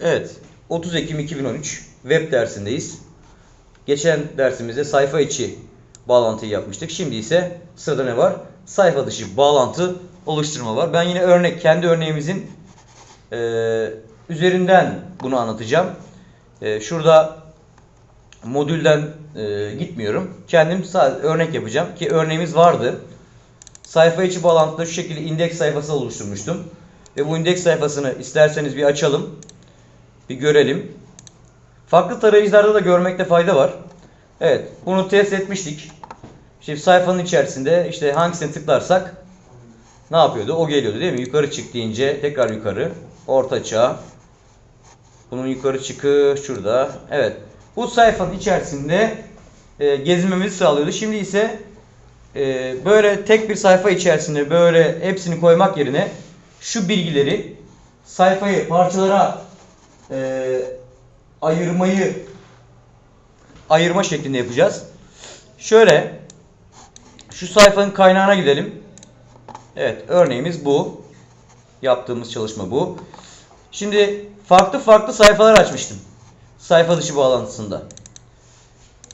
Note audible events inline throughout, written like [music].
Evet, 30 Ekim 2013 web dersindeyiz. Geçen dersimizde sayfa içi bağlantıyı yapmıştık. Şimdi ise sırada ne var? Sayfa dışı bağlantı oluşturma var. Ben yine örnek, kendi örneğimizin e, üzerinden bunu anlatacağım. E, şurada modülden e, gitmiyorum. Kendim sadece örnek yapacağım ki örneğimiz vardı. Sayfa içi bağlantıda şu şekilde indeks sayfası oluşturmuştum. Ve bu indeks sayfasını isterseniz bir açalım. Bir görelim. Farklı tarayıcılarda da görmekte fayda var. Evet, bunu test etmiştik. İşte sayfanın içerisinde işte hangisini tıklarsak ne yapıyordu? O geliyordu değil mi? Yukarı çık deyince tekrar yukarı. Orta çağ. Bunun yukarı çıkı şurada. Evet. Bu sayfanın içerisinde e, gezinmemizi sağlıyordu. Şimdi ise e, böyle tek bir sayfa içerisinde böyle hepsini koymak yerine şu bilgileri sayfayı parçalara e, ayırmayı ayırma şeklinde yapacağız. Şöyle şu sayfanın kaynağına gidelim. Evet örneğimiz bu. Yaptığımız çalışma bu. Şimdi farklı farklı sayfalar açmıştım. Sayfa dışı bağlantısında.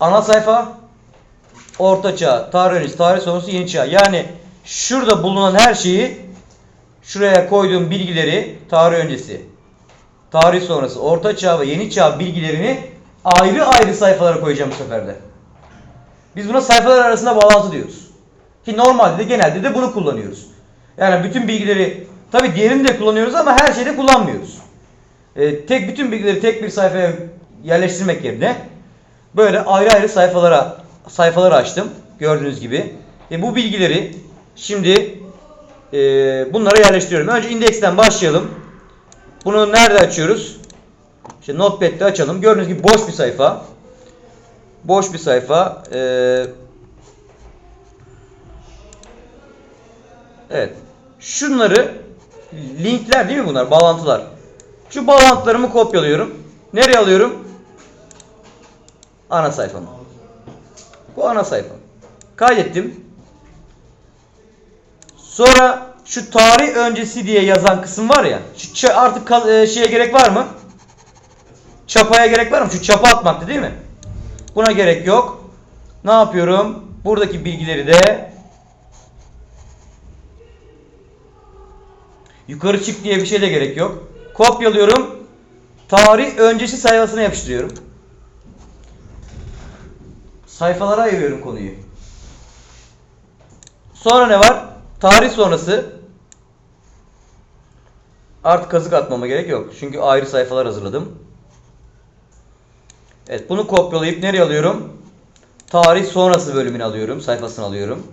Ana sayfa, orta çağ, tarih öncesi, tarih sonrası, yeni çağ. Yani şurada bulunan her şeyi şuraya koyduğum bilgileri tarih öncesi, tarih sonrası, orta çağ ve yeni çağ bilgilerini ayrı ayrı sayfalara koyacağım bu sefer de. Biz buna sayfalar arasında bağlantı diyoruz. Ki normalde de genelde de bunu kullanıyoruz. Yani bütün bilgileri tabi diğerini de kullanıyoruz ama her şeyde kullanmıyoruz. Ee, tek bütün bilgileri tek bir sayfaya yerleştirmek yerine böyle ayrı ayrı sayfalara sayfalar açtım. Gördüğünüz gibi. E, bu bilgileri şimdi e, bunlara yerleştiriyorum. Önce indeksten başlayalım. Bunu nerede açıyoruz? İşte Notepad'de açalım. Gördüğünüz gibi boş bir sayfa. Boş bir sayfa. Ee, evet. Şunları linkler değil mi bunlar? Bağlantılar. Şu bağlantılarımı kopyalıyorum. Nereye alıyorum? Ana sayfama. Bu ana sayfam. Kaydettim. Sonra şu tarih öncesi diye yazan kısım var ya. Şu artık e, şeye gerek var mı? Çapaya gerek var mı? Şu çapa atmaktı değil mi? Buna gerek yok. Ne yapıyorum? Buradaki bilgileri de yukarı çık diye bir şey de gerek yok. Kopyalıyorum. Tarih öncesi sayfasına yapıştırıyorum. Sayfalara ayırıyorum konuyu. Sonra ne var? Tarih sonrası. Artık kazık atmama gerek yok. Çünkü ayrı sayfalar hazırladım. Evet bunu kopyalayıp nereye alıyorum? Tarih sonrası bölümünü alıyorum. Sayfasını alıyorum.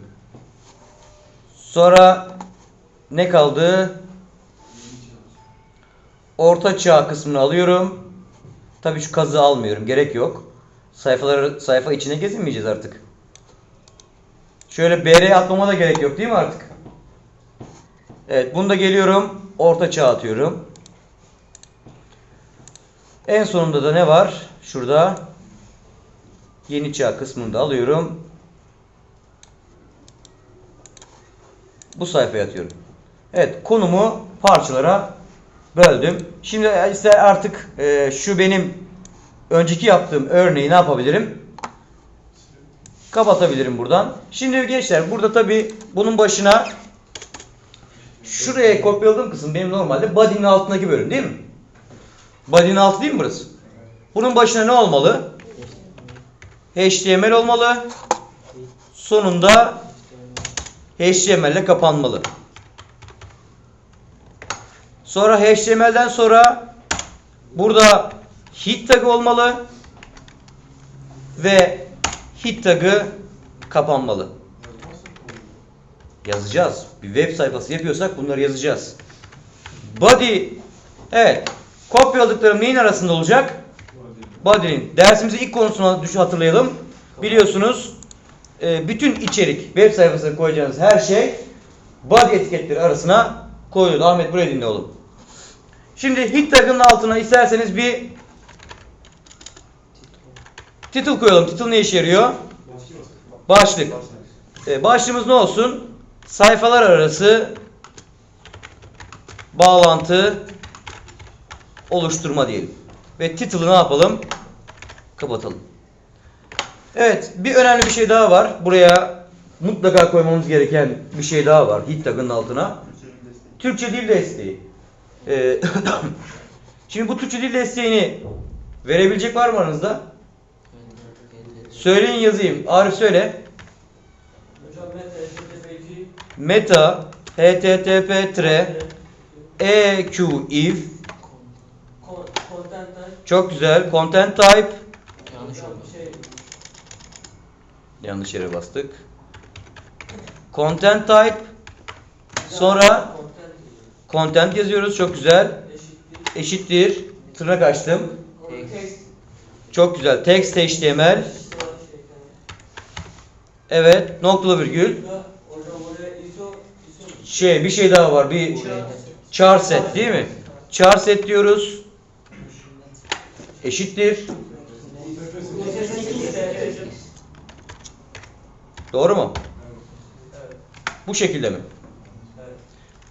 Sonra ne kaldı? Orta çağ kısmını alıyorum. Tabii şu kazığı almıyorum. Gerek yok. Sayfaları sayfa içine gezinmeyeceğiz artık. Şöyle BR atmama da gerek yok değil mi artık? Evet bunu da geliyorum. Orta çağ atıyorum. En sonunda da ne var? Şurada yeni çağ kısmını da alıyorum. Bu sayfaya atıyorum. Evet konumu parçalara böldüm. Şimdi ise artık e, şu benim önceki yaptığım örneği ne yapabilirim? Kapatabilirim buradan. Şimdi gençler burada tabi bunun başına şuraya kopyaladığım kısım benim normalde body'nin altındaki bölüm değil mi? Body'nin altı değil mi burası? Bunun başına ne olmalı? HTML olmalı. Sonunda HTML ile kapanmalı. Sonra HTML'den sonra burada hit tag olmalı ve hit tagı kapanmalı. Yazacağız. Bir web sayfası yapıyorsak bunları yazacağız. Body evet kopyaladıklarım neyin arasında olacak? Body'nin. Dersimizin ilk konusunu düş hatırlayalım. Biliyorsunuz e, bütün içerik web sayfasına koyacağınız her şey body etiketleri arasına koyulur. Ahmet buraya dinle oğlum. Şimdi hit tagının altına isterseniz bir title koyalım. Title ne işe yarıyor? Başlık. E, başlığımız ne olsun? Sayfalar arası bağlantı oluşturma diyelim. Ve title'ı ne yapalım? Kapatalım. Evet, bir önemli bir şey daha var. Buraya mutlaka koymamız gereken bir şey daha var. Hit tagının altına. Türkçe dil desteği. Ee, [coughs] Şimdi bu Türkçe dil desteğini verebilecek var mı aranızda? Söyleyin yazayım. Arif söyle. Hocam ben HTTP2 Meta http tre eq if content type çok güzel. Content type Yanlış oldu. yanlış yere bastık. Content type sonra content yazıyoruz. Çok güzel. eşittir. Tırnak açtım. Çok güzel. Text HTML. Evet. Noktalı virgül. Burada hocam buraya ISO ISO Şey bir şey daha var. Bir char set değil mi? Char set diyoruz. Eşittir. Doğru mu? Bu şekilde mi?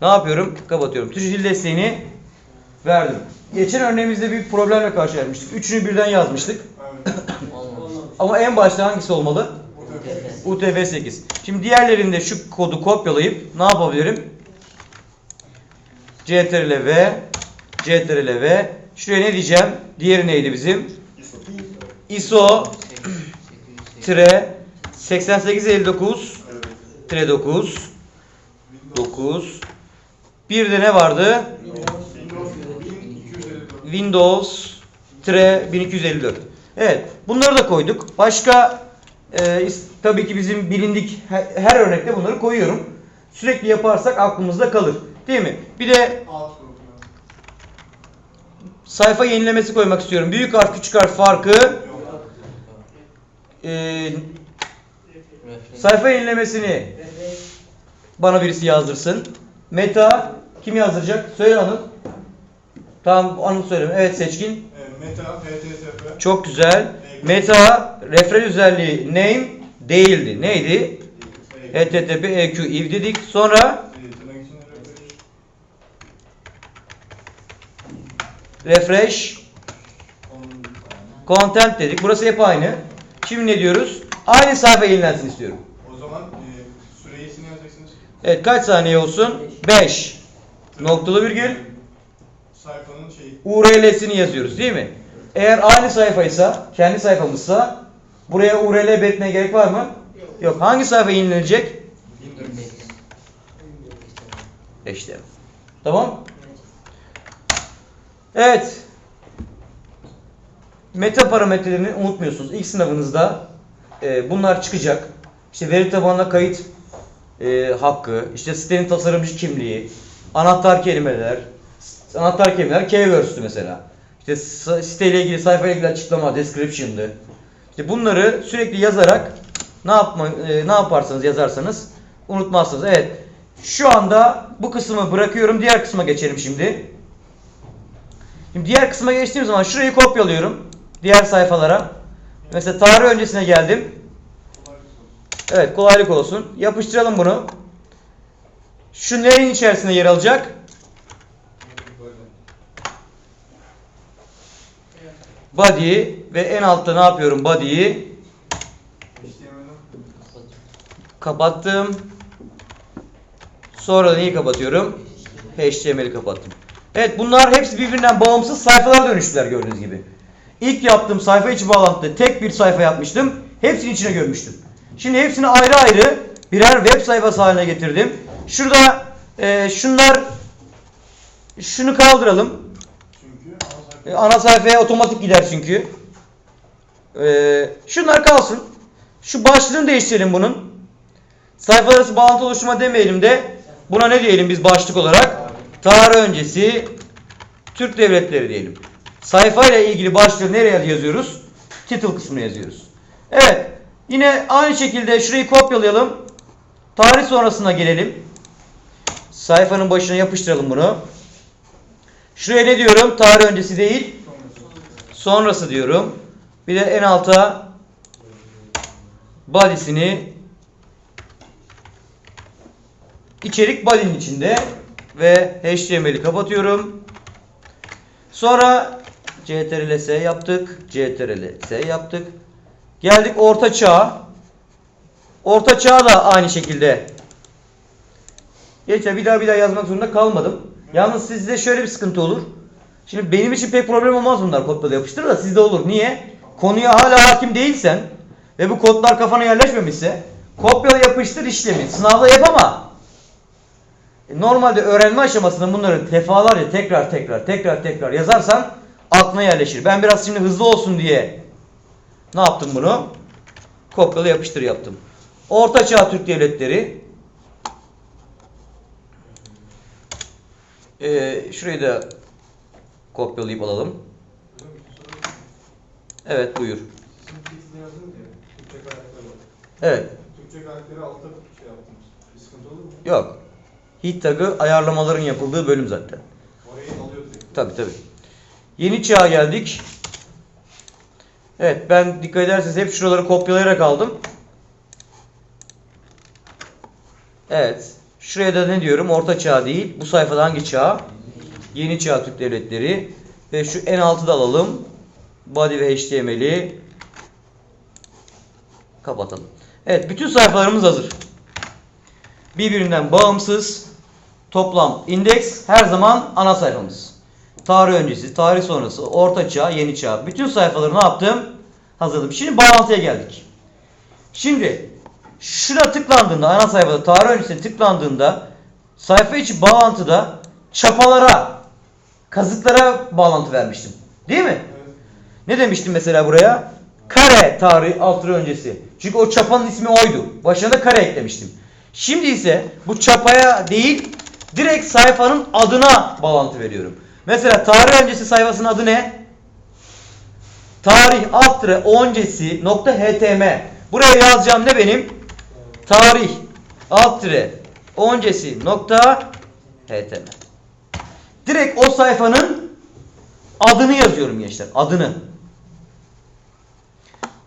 Ne yapıyorum? Kapatıyorum. Dil desteğini verdim. Geçen örneğimizde bir problemle karşılaşmıştık. Üçünü birden yazmıştık. Ama en başta hangisi olmalı? UTF-8. Şimdi diğerlerinde şu kodu kopyalayıp ne yapabilirim? CTRL V CTRL V Şuraya ne diyeceğim? Diğeri neydi bizim? ISO tire 8859 tire 9 9 Bir de ne vardı? Windows tire 1254. Evet, bunları da koyduk. Başka e, tabii ki bizim bilindik her, örnekte bunları koyuyorum. Sürekli yaparsak aklımızda kalır. Değil mi? Bir de sayfa yenilemesi koymak istiyorum. Büyük harf küçük harf farkı e, sayfa yenilemesini bana birisi yazdırsın. Meta kim yazdıracak? Söyle Anıl. Tamam Anıl söyleme. Evet seçkin. Meta, HTTP, Çok güzel. Meta referans özelliği name değildi. Neydi? http eq if dedik. Sonra refresh, content dedik. Burası hep aynı. Şimdi ne diyoruz? Aynı sayfa yenilensin istiyorum. O zaman e, süresini yazacaksınız. Evet kaç saniye olsun? 5. Noktalı virgül Sayfanın şeyi, URL'sini yazıyoruz değil mi? Eğer aynı sayfaysa, kendi sayfamızsa buraya URL belirtmeye gerek var mı? Yok. Hangi sayfa yenilenecek? İşte. Tamam. Evet. Meta parametrelerini unutmuyorsunuz. İlk sınavınızda e, bunlar çıkacak. İşte veri tabanına kayıt e, hakkı, işte sitenin tasarımcı kimliği, anahtar kelimeler, anahtar kelimeler keywords'tü mesela. İşte siteyle ilgili sayfayla ilgili açıklama, description'dı. İşte bunları sürekli yazarak ne yapma e, ne yaparsanız yazarsanız unutmazsınız. Evet. Şu anda bu kısmı bırakıyorum. Diğer kısma geçelim şimdi. Şimdi diğer kısma geçtiğim zaman şurayı kopyalıyorum. Diğer sayfalara. Mesela tarih öncesine geldim. Evet kolaylık olsun. Yapıştıralım bunu. Şu neyin içerisinde yer alacak? Body ve en altta ne yapıyorum? Body'yi kapattım. Sonra neyi kapatıyorum? HTML'i kapattım. Evet bunlar hepsi birbirinden bağımsız sayfalara dönüştüler gördüğünüz gibi. İlk yaptığım sayfa içi bağlantıda tek bir sayfa yapmıştım. Hepsini içine gömmüştüm. Şimdi hepsini ayrı ayrı birer web sayfası haline getirdim. Şurada e, şunlar şunu kaldıralım. çünkü ana sayfa E, ana sayfaya otomatik gider çünkü. E, şunlar kalsın. Şu başlığını değiştirelim bunun. Sayfalar arası bağlantı oluşturma demeyelim de buna ne diyelim biz başlık olarak? Tarih öncesi Türk devletleri diyelim. Sayfayla ilgili başlığı nereye yazıyoruz? Title kısmına yazıyoruz. Evet. Yine aynı şekilde şurayı kopyalayalım. Tarih sonrasına gelelim. Sayfanın başına yapıştıralım bunu. Şuraya ne diyorum? Tarih öncesi değil. Sonrası diyorum. Bir de en alta body'sini içerik body'nin içinde ve HTML'i kapatıyorum. Sonra CTRL S yaptık. CTRL S yaptık. Geldik orta çağ. Orta çağ da aynı şekilde. Geçen bir daha bir daha yazmak zorunda kalmadım. Yalnız sizde şöyle bir sıkıntı olur. Şimdi benim için pek problem olmaz bunlar kodla yapıştır da sizde olur. Niye? Konuya hala hakim değilsen ve bu kodlar kafana yerleşmemişse kopyala yapıştır işlemi sınavda yap ama e, normalde öğrenme aşamasında bunları defalarca tekrar tekrar tekrar tekrar yazarsan aklına yerleşir. Ben biraz şimdi hızlı olsun diye ne yaptım bunu? Kopyala yapıştır yaptım. Orta Çağ Türk Devletleri Ee, şurayı da kopyalayıp alalım. Evet buyur. Yazdınız ya. Türkçe karakter var. Evet. Türkçe karakteri altta şey yaptınız. Bir sıkıntı olur mu? Yok. Hit tagı ayarlamaların yapıldığı bölüm zaten. Orayı alıyor direkt. Tabi tabi. Yeni çağa geldik. Evet ben dikkat ederseniz hep şuraları kopyalayarak aldım. Evet. Şuraya da ne diyorum? Orta çağ değil. Bu sayfada hangi çağ? Yeni çağ Türk devletleri. Ve şu en altı da alalım. Body ve HTML'i kapatalım. Evet bütün sayfalarımız hazır. Birbirinden bağımsız toplam indeks her zaman ana sayfamız. Tarih öncesi, tarih sonrası, orta çağ, yeni çağ. Bütün sayfaları ne yaptım? Hazırladım. Şimdi bağlantıya geldik. Şimdi şuna tıklandığında ana sayfada tarih öncesine tıklandığında sayfa içi bağlantıda çapalara, kazıklara bağlantı vermiştim. Değil mi? Ne demiştim mesela buraya? Kare tarih altı öncesi. Çünkü o çapanın ismi oydu. Başına da kare eklemiştim. Şimdi ise bu çapaya değil direkt sayfanın adına bağlantı veriyorum. Mesela tarih öncesi sayfasının adı ne? Tarih alt öncesi nokta htm. Buraya yazacağım ne benim? Tarih alt öncesi nokta htm. Direkt o sayfanın adını yazıyorum gençler. Adını.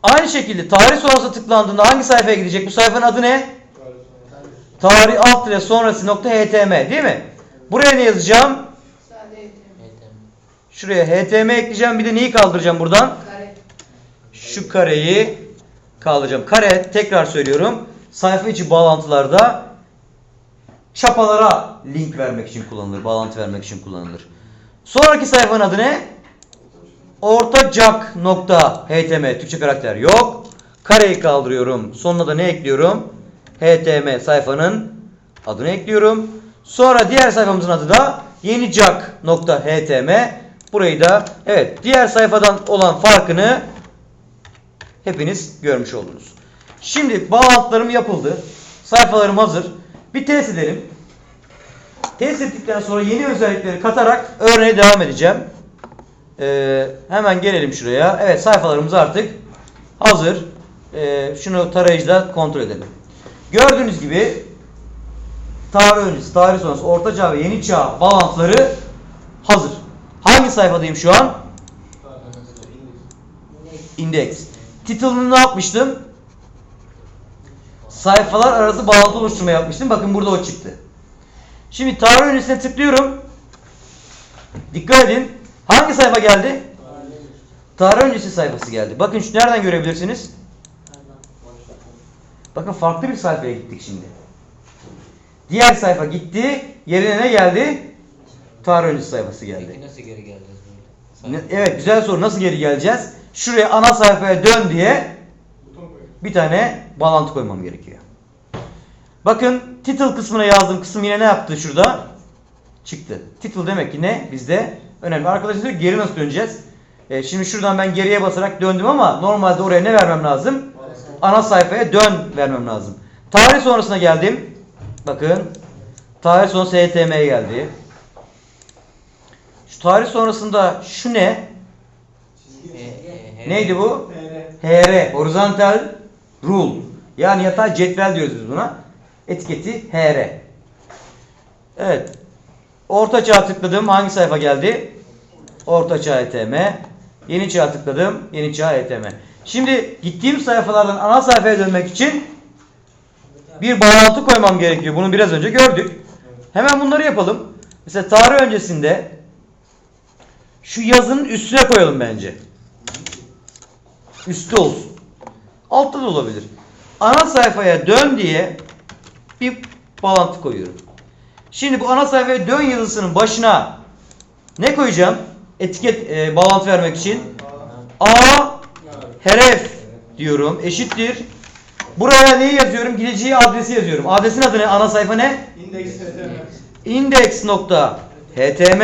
Aynı şekilde tarih sonrası tıklandığında hangi sayfaya gidecek? Bu sayfanın adı ne? Tarih alt tire sonrası nokta htm değil mi? Buraya ne yazacağım? Şuraya htm ekleyeceğim. Bir de neyi kaldıracağım buradan? Şu kareyi kaldıracağım. Kare tekrar söylüyorum. Sayfa içi bağlantılarda çapalara link vermek için kullanılır. Bağlantı vermek için kullanılır. Sonraki sayfanın adı ne? ortacak.htm Türkçe karakter yok. Kareyi kaldırıyorum. Sonuna da ne ekliyorum? htm sayfanın adını ekliyorum. Sonra diğer sayfamızın adı da yenicak.htm Burayı da evet diğer sayfadan olan farkını hepiniz görmüş oldunuz. Şimdi bağlantılarım yapıldı. Sayfalarım hazır. Bir test edelim. Test ettikten sonra yeni özellikleri katarak örneğe devam edeceğim. Ee, hemen gelelim şuraya. Evet sayfalarımız artık hazır. Ee, şunu tarayıcıda kontrol edelim. Gördüğünüz gibi tarih öncesi, tarih sonrası, orta çağ ve yeni çağ bağlantıları hazır. Hangi sayfadayım şu an? Index. Title'ını ne yapmıştım? Sayfalar arası bağlantı oluşturma yapmıştım. Bakın burada o çıktı. Şimdi tarih öncesine tıklıyorum. Dikkat edin. Hangi sayfa geldi? Tarih öncesi sayfası geldi. Bakın şu nereden görebilirsiniz? Bakın farklı bir sayfaya gittik şimdi. Diğer sayfa gitti. Yerine ne geldi? Tarih öncesi sayfası geldi. Peki nasıl geri geleceğiz böyle? Ne- Evet güzel soru. Nasıl geri geleceğiz? Şuraya ana sayfaya dön diye bir tane bağlantı koymam gerekiyor. Bakın title kısmına yazdığım kısım yine ne yaptı şurada? Çıktı. Title demek ki ne? Bizde önemli. Arkadaşlar diyor geri nasıl döneceğiz? E, şimdi şuradan ben geriye basarak döndüm ama normalde oraya ne vermem lazım? Ana sayfaya dön vermem lazım. Tarih sonrasına geldim. Bakın. Tarih sonrası HTM'ye geldi. Şu tarih sonrasında şu ne? Neydi bu? HR, horizontal rule. Yani yatay cetvel diyoruz biz buna. Etiketi HR. Evet. Orta çağ tıkladım. Hangi sayfa geldi? Orta çağ HTM. Yeni çağ tıkladım. Yeni çağ HTM. Şimdi gittiğim sayfalardan ana sayfaya dönmek için bir bağlantı koymam gerekiyor. Bunu biraz önce gördük. Hemen bunları yapalım. Mesela tarih öncesinde Şu yazının üstüne koyalım bence. Üstü olsun. Altta da olabilir. Ana sayfaya dön diye bir bağlantı koyuyorum. Şimdi bu ana sayfaya dön yazısının başına ne koyacağım? Etiket e, bağlantı vermek için. A heref diyorum. Eşittir. Buraya neyi yazıyorum? Gideceği adresi yazıyorum. Adresin adı ne? Ana sayfa ne? İndeks HTML. index.htm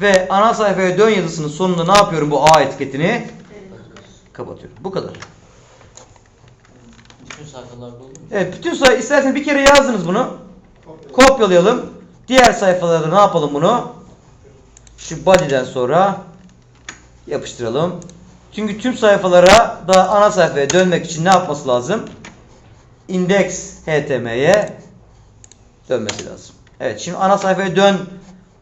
ve ana sayfaya dön yazısının sonunda ne yapıyorum bu A etiketini? Kapatıyorum. Bu kadar. Bütün sayfalarda olur mu? Evet bütün sayfa isterseniz bir kere yazdınız bunu. Kopyalayalım. Diğer sayfalarda ne yapalım bunu? Şu body'den sonra yapıştıralım. Çünkü tüm sayfalara da ana sayfaya dönmek için ne yapması lazım? Index html'ye dönmesi lazım. Evet şimdi ana sayfaya dön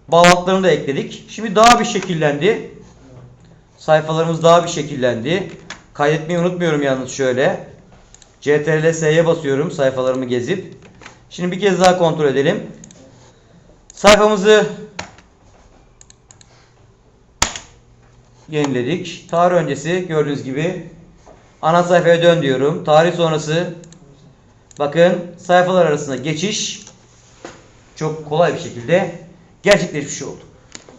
bağlantılarını da ekledik. Şimdi daha bir şekillendi. Sayfalarımız daha bir şekillendi. Kaydetmeyi unutmuyorum yalnız şöyle. CTRL S'ye basıyorum sayfalarımı gezip. Şimdi bir kez daha kontrol edelim. Sayfamızı yeniledik. Tarih öncesi gördüğünüz gibi ana sayfaya dön diyorum. Tarih sonrası bakın sayfalar arasında geçiş çok kolay bir şekilde gerçekleşmiş oldu.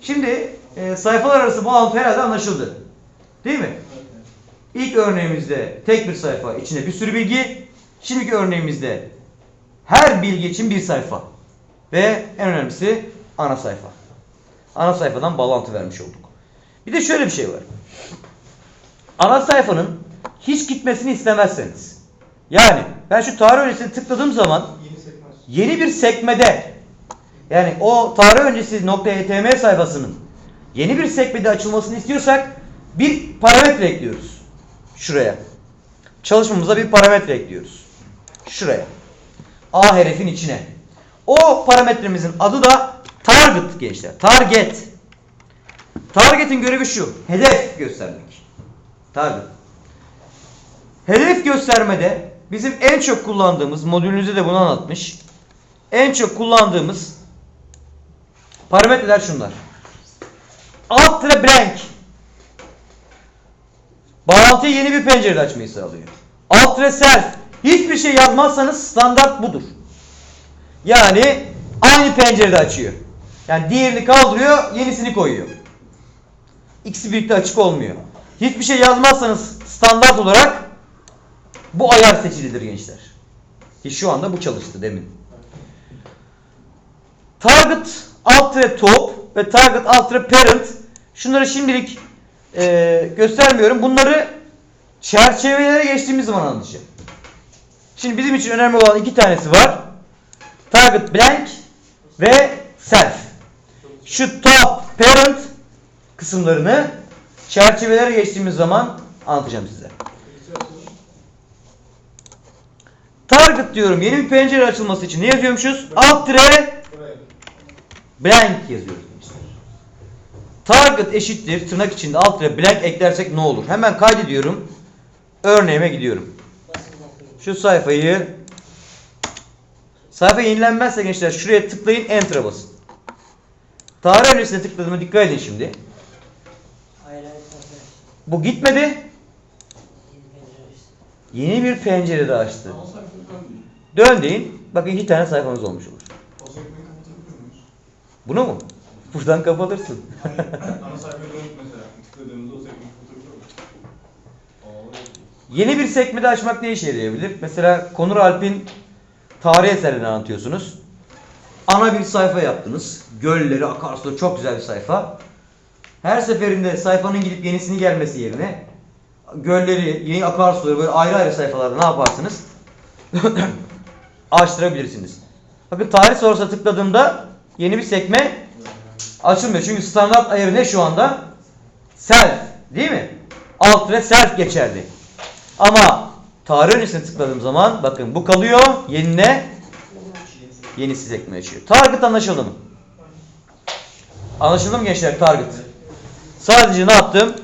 Şimdi e, sayfalar arası bağlantı herhalde anlaşıldı. Değil mi? İlk örneğimizde tek bir sayfa içinde bir sürü bilgi. Şimdiki örneğimizde her bilgi için bir sayfa. Ve en önemlisi ana sayfa. Ana sayfadan bağlantı vermiş olduk. Bir de şöyle bir şey var. Ana sayfanın hiç gitmesini istemezseniz. Yani ben şu tarih öncesine tıkladığım zaman Yeni bir sekmede yani o tarih öncesi .html sayfasının yeni bir sekmede açılmasını istiyorsak bir parametre ekliyoruz. Şuraya. Çalışmamıza bir parametre ekliyoruz. Şuraya. A herifin içine. O parametremizin adı da target gençler. Target. Target'in görevi şu. Hedef göstermek. Target. Hedef göstermede bizim en çok kullandığımız, modülünüzde de bunu anlatmış. En çok kullandığımız parametreler şunlar. Alt tire blank. Bağlantıyı yeni bir pencerede açmayı sağlıyor. Alt tire self. Hiçbir şey yazmazsanız standart budur. Yani aynı pencerede açıyor. Yani diğerini kaldırıyor, yenisini koyuyor. İkisi birlikte açık olmuyor. Hiçbir şey yazmazsanız standart olarak bu ayar seçilidir gençler. Ki şu anda bu çalıştı demin. Target alt tire top ve target alt tire parent. Şunları şimdilik e, göstermiyorum. Bunları çerçevelere geçtiğimiz zaman anlatacağım. Şimdi bizim için önemli olan iki tanesi var. Target blank ve self. Şu top parent kısımlarını çerçevelere geçtiğimiz zaman anlatacağım size. Target diyorum. Yeni bir pencere açılması için ne yazıyormuşuz? Alt tire blank yazıyoruz. Target eşittir tırnak içinde alt tire blank eklersek ne olur? Hemen kaydediyorum. Örneğime gidiyorum. Şu sayfayı sayfa yenilenmezse gençler şuraya tıklayın enter'a basın. Tarih öncesine tıkladığıma dikkat edin şimdi. Bu gitmedi. Yeni bir pencere de açtı. Dön deyin. Bakın iki tane sayfanız olmuş olur. Bunu mu? Buradan kapatırsın. Ana sayfaya dön mesela. Tıkladığımızda o sekmeyi Yeni bir sekmede açmak ne işe yarayabilir? Mesela Konur Alp'in tarih eserini anlatıyorsunuz. Ana bir sayfa yaptınız. Gölleri, akarsuları çok güzel bir sayfa. Her seferinde sayfanın gidip yenisini gelmesi yerine gölleri, yeni akarsuları böyle ayrı ayrı sayfalarda ne yaparsınız? [clears throat] Açtırabilirsiniz. Bakın tarih sonrasına tıkladığımda yeni bir sekme açılmıyor. Çünkü standart ayarı ne şu anda? Self. Değil mi? Alt ve self geçerli. Ama tarih öncesine tıkladığım zaman bakın bu kalıyor. Yenine yenisi sekme açıyor. Target anlaşıldı mı? Anlaşıldı mı gençler target? Sadece ne yaptım?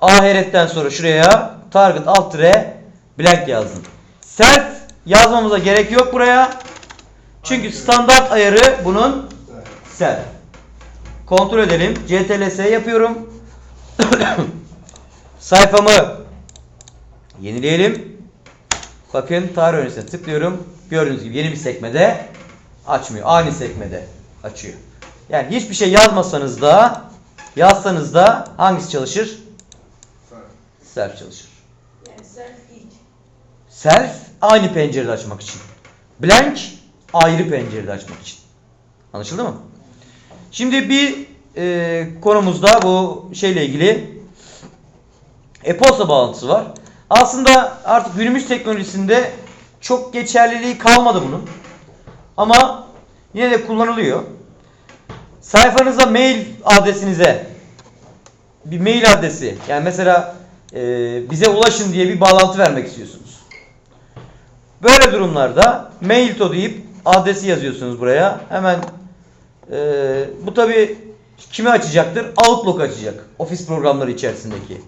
Ahiretten sonra şuraya target alt tire blank yazdım. Self yazmamıza gerek yok buraya. Çünkü standart ayarı bunun self. Kontrol edelim. CTRL-S yapıyorum. [coughs] Sayfamı yenileyelim. Bakın tarih öncesine tıklıyorum. Gördüğünüz gibi yeni bir sekmede açmıyor. Aynı sekmede açıyor. Yani hiçbir şey yazmasanız da yazsanız da hangisi çalışır? Self çalışır. Yani sen ilk. Self aynı pencerede açmak için. Blank ayrı pencerede açmak için. Anlaşıldı mı? Şimdi bir e, konumuzda bu şeyle ilgili e-posta bağlantısı var. Aslında artık günümüz teknolojisinde çok geçerliliği kalmadı bunun. Ama yine de kullanılıyor. Sayfanıza mail adresinize bir mail adresi yani mesela e, bize ulaşın diye bir bağlantı vermek istiyorsunuz. Böyle durumlarda mail to deyip adresi yazıyorsunuz buraya. Hemen e, bu tabi kimi açacaktır? Outlook açacak. Ofis programları içerisindeki.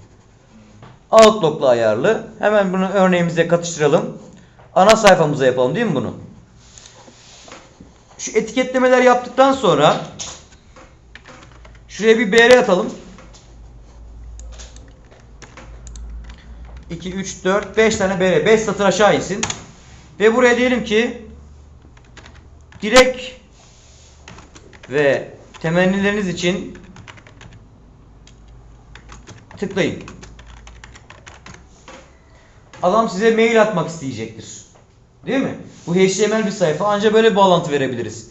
Outlook'la ayarlı. Hemen bunu örneğimize katıştıralım. Ana sayfamıza yapalım değil mi bunu? Şu etiketlemeler yaptıktan sonra şuraya bir BR atalım. 2, 3, 4, 5 tane BR. 5 satır aşağı insin. Ve buraya diyelim ki direkt ve temennileriniz için tıklayın. Adam size mail atmak isteyecektir. Değil mi? Bu HTML bir sayfa ancak böyle bir bağlantı verebiliriz.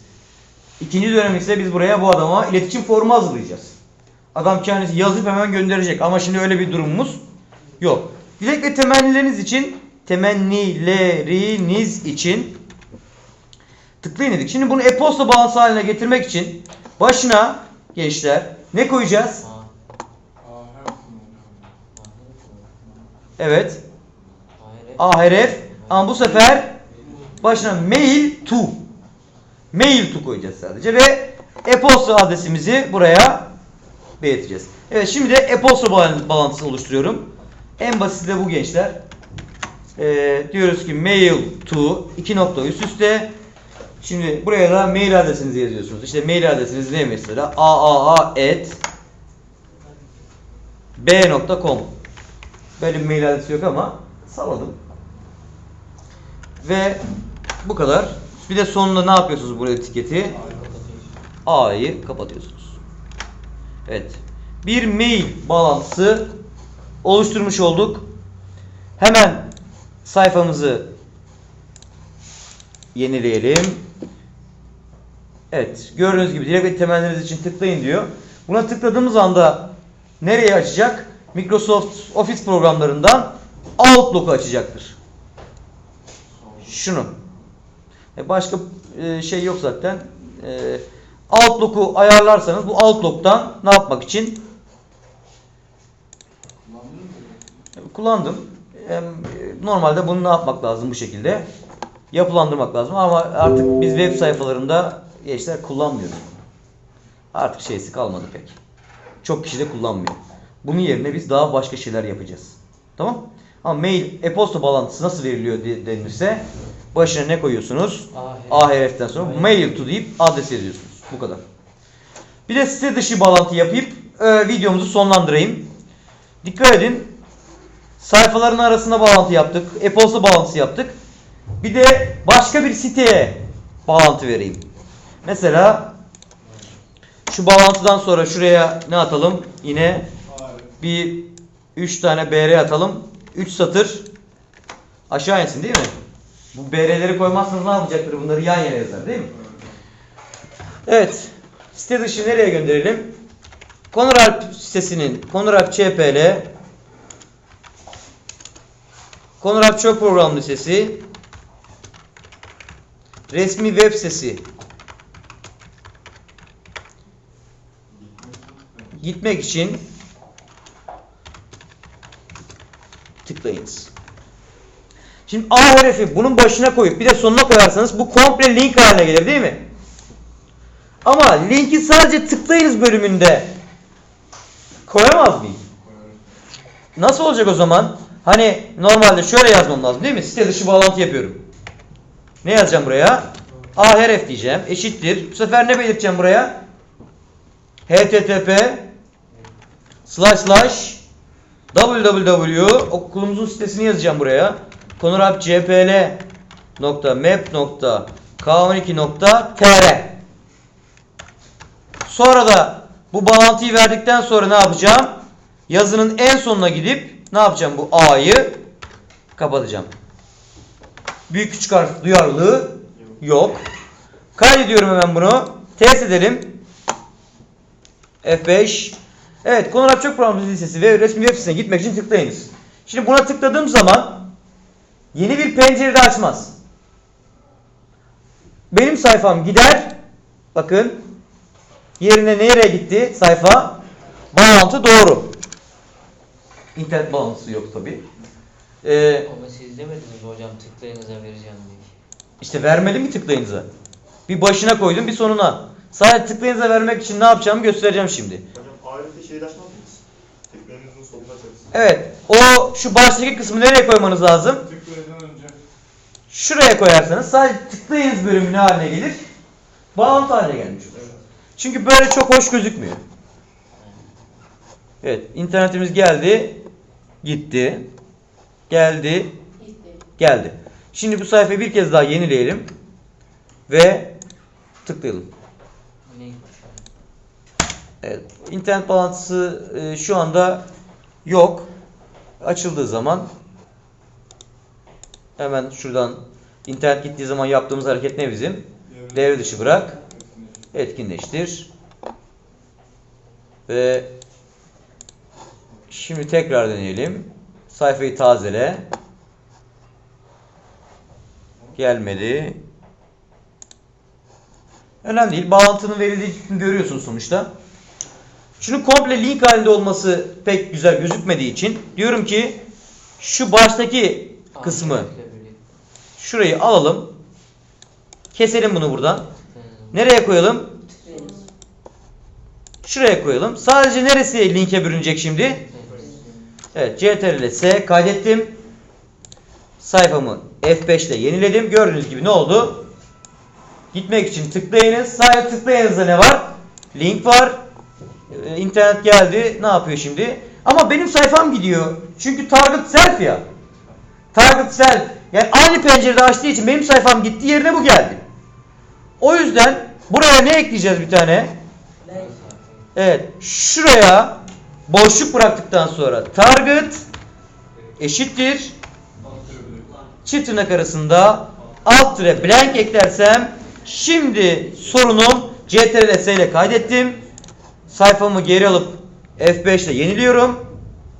İkinci dönem ise biz buraya bu adama iletişim formu hazırlayacağız. Adam kendisi yazıp hemen gönderecek ama şimdi öyle bir durumumuz yok. Dilek ve temennileriniz için temennileriniz için tıklayın dedik. Şimdi bunu e-posta bağlantısı haline getirmek için başına gençler ne koyacağız? Evet. Ahref ama bu sefer başına mail to mail to koyacağız sadece ve e-posta adresimizi buraya belirteceğiz. Evet şimdi de e-posta bağlan- bağlantısı oluşturuyorum. En basit de bu gençler. Ee, diyoruz ki mail to iki nokta üst üste. Şimdi buraya da mail adresinizi yazıyorsunuz. İşte mail adresiniz ne mesela? aaa et b.com Böyle bir mail adresi yok ama salladım. Ve bu kadar. Bir de sonunda ne yapıyorsunuz bu etiketi? A'yı kapatıyorsunuz. Evet. Bir mail bağlantısı oluşturmuş olduk. Hemen sayfamızı yenileyelim. Evet. Gördüğünüz gibi direkt temelleriniz için tıklayın diyor. Buna tıkladığımız anda nereye açacak? Microsoft Office programlarından Outlook'u açacaktır. Şunu. E, Başka e, şey yok zaten. E, Outlook'u ayarlarsanız bu Outlook'tan ne yapmak için kullandım. E, Normalde bunu ne yapmak lazım bu şekilde? Yapılandırmak lazım ama artık biz web sayfalarında gençler kullanmıyoruz. Artık şeysi kalmadı pek. Çok kişi de kullanmıyor. Bunun yerine biz daha başka şeyler yapacağız. Tamam? Ama mail, e-posta bağlantısı nasıl veriliyor de- denirse başına ne koyuyorsunuz? ahref'ten sonra mail to deyip adres yazıyorsunuz. Bu kadar. Bir de site dışı bağlantı yapıp e, videomuzu sonlandırayım. Dikkat edin. Sayfaların arasında bağlantı yaptık. E-posta bağlantısı yaptık. Bir de başka bir siteye bağlantı vereyim. Mesela şu bağlantıdan sonra şuraya ne atalım? Yine bir 3 tane BR atalım. 3 satır aşağı insin değil mi? Bu BR'leri koymazsanız ne yapacaktır? Bunları yan yana yazar değil mi? Evet. Site dışı nereye gönderelim? Konuralp sitesinin Konuralp CPL Konuralp çok programlı sitesi resmi web sitesi gitmek için tıklayınız. Şimdi A harfi bunun başına koyup bir de sonuna koyarsanız bu komple link haline gelir değil mi? Ama linki sadece tıklayınız bölümünde koyamaz mıyım? Nasıl olacak o zaman? Hani normalde şöyle yazmam lazım değil mi? Site dışı bağlantı yapıyorum. Ne yazacağım buraya? ahref diyeceğim. Eşittir. Bu sefer ne belirteceğim buraya? http slash slash www okulumuzun sitesini yazacağım buraya. konurapcpl.map.k12.tr Sonra da bu bağlantıyı verdikten sonra ne yapacağım? Yazının en sonuna gidip ne yapacağım? Bu A'yı kapatacağım. Büyük küçük harf duyarlılığı yok. Kaydediyorum hemen bunu. Test edelim. F5. Evet, Konrad Çok Programcı Lisesi ve resmi web sitesine gitmek için tıklayınız. Şimdi buna tıkladığım zaman yeni bir pencerede açmaz. Benim sayfam gider. Bakın yerine nereye gitti sayfa? Bağlantı doğru. İnternet bağlantısı yok tabi. Ee, Ama siz demediniz hocam tıklayınıza vereceğim diye. işte vermedim mi tıklayınıza? Bir başına koydum bir sonuna. Sadece tıklayınıza vermek için ne yapacağımı göstereceğim şimdi. Ahirette şeyi açmaz mıyız? Tıklayanınızın soluna açarız. Evet. O şu baştaki kısmı nereye koymanız lazım? Tıklayadan önce. Şuraya koyarsanız sadece tıklayınız bölümü ne haline gelir? Bağlantı haline gelmiş olur. Evet. Çünkü böyle çok hoş gözükmüyor. Evet, internetimiz geldi, gitti, geldi, Gitti. geldi. Şimdi bu sayfayı bir kez daha yenileyelim ve tıklayalım. Evet, internet bağlantısı e, şu anda yok. Açıldığı zaman hemen şuradan internet gittiği zaman yaptığımız hareket ne bizim? Devre dışı bırak. etkinleştir. Ve şimdi tekrar deneyelim. Sayfayı tazele. Gelmedi. Önemli değil. Bağlantının verildiğini görüyorsun sonuçta. Şunun komple link halinde olması pek güzel gözükmediği için diyorum ki şu baştaki kısmı şurayı alalım. Keselim bunu buradan. Tıklayınıza. Nereye koyalım? Şuraya koyalım. Sadece neresi linke bürünecek şimdi? Evet CTRL S kaydettim. Sayfamı F5 ile yeniledim. Gördüğünüz gibi ne oldu? Gitmek için tıklayınız. Sadece tıklayınızda ne var? Link var. Ee, internet geldi. Ne yapıyor şimdi? Ama benim sayfam gidiyor. Çünkü target self ya. Target self. Yani aynı pencerede açtığı için benim sayfam gitti. Yerine bu geldi. O yüzden buraya ne ekleyeceğiz bir tane? Evet. Şuraya boşluk bıraktıktan sonra target eşittir çift tırnak arasında alt tire blank eklersem şimdi sorunum CTRL S ile kaydettim. Sayfamı geri alıp F5 ile yeniliyorum.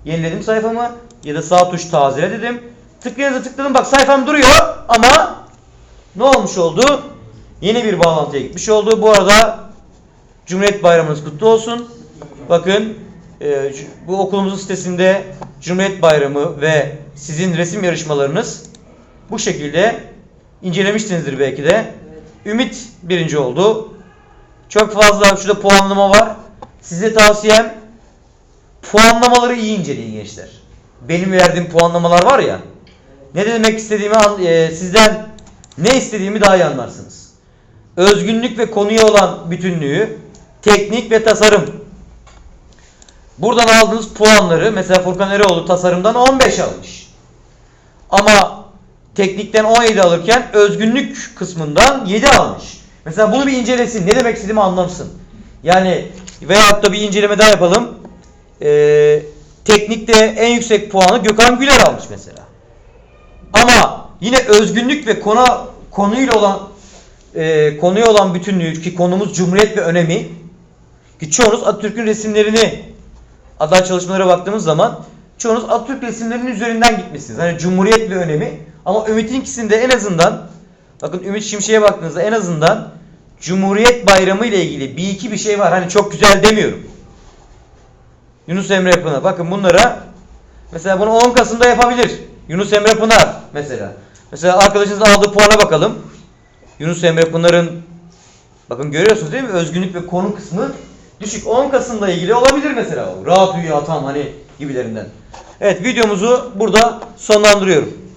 Yeniledim sayfamı ya da sağ tuş tazele dedim. Tıklayınca tıkladım bak sayfam duruyor ama ne olmuş oldu? Yeni bir bağlantıya gitmiş oldu. Bu arada Cumhuriyet Bayramınız kutlu olsun. Bakın e, bu okulumuzun sitesinde Cumhuriyet Bayramı ve sizin resim yarışmalarınız bu şekilde incelemişsinizdir belki de. Ümit birinci oldu. Çok fazla şurada puanlama var. Size tavsiyem puanlamaları iyi inceleyin gençler. Benim verdiğim puanlamalar var ya. Ne demek istediğimi e, sizden ne istediğimi daha iyi anlarsınız. Özgünlük ve konuya olan bütünlüğü, teknik ve tasarım. Buradan aldığınız puanları mesela Furkan Eroğlu tasarımdan 15 almış. Ama teknikten 17 alırken özgünlük kısmından 7 almış. Mesela bunu bir incelesin. Ne demek istediğimi anlamsın. Yani veyahut da bir inceleme daha yapalım. Ee, teknikte en yüksek puanı Gökhan Güler almış mesela. Ama yine özgünlük ve konu konuyla olan e, konuya olan bütünlüğü ki konumuz Cumhuriyet ve önemi ki çoğunuz Atatürk'ün resimlerini aday çalışmalara baktığımız zaman çoğunuz Atatürk resimlerinin üzerinden gitmişsiniz. Hani Cumhuriyet ve önemi ama Ümit'inkisinde en azından bakın Ümit Şimşek'e baktığınızda en azından Cumhuriyet Bayramı ile ilgili bir iki bir şey var. Hani çok güzel demiyorum. Yunus Emre Pınar. Bakın bunlara mesela bunu 10 Kasım'da yapabilir. Yunus Emre Pınar mesela. Mesela arkadaşınızın aldığı puana bakalım. Yunus Emre Pınar'ın bakın görüyorsunuz değil mi? Özgünlük ve konu kısmı düşük. 10 Kasım'la ilgili olabilir mesela. Rahat uyuyor atam hani gibilerinden. Evet videomuzu burada sonlandırıyorum.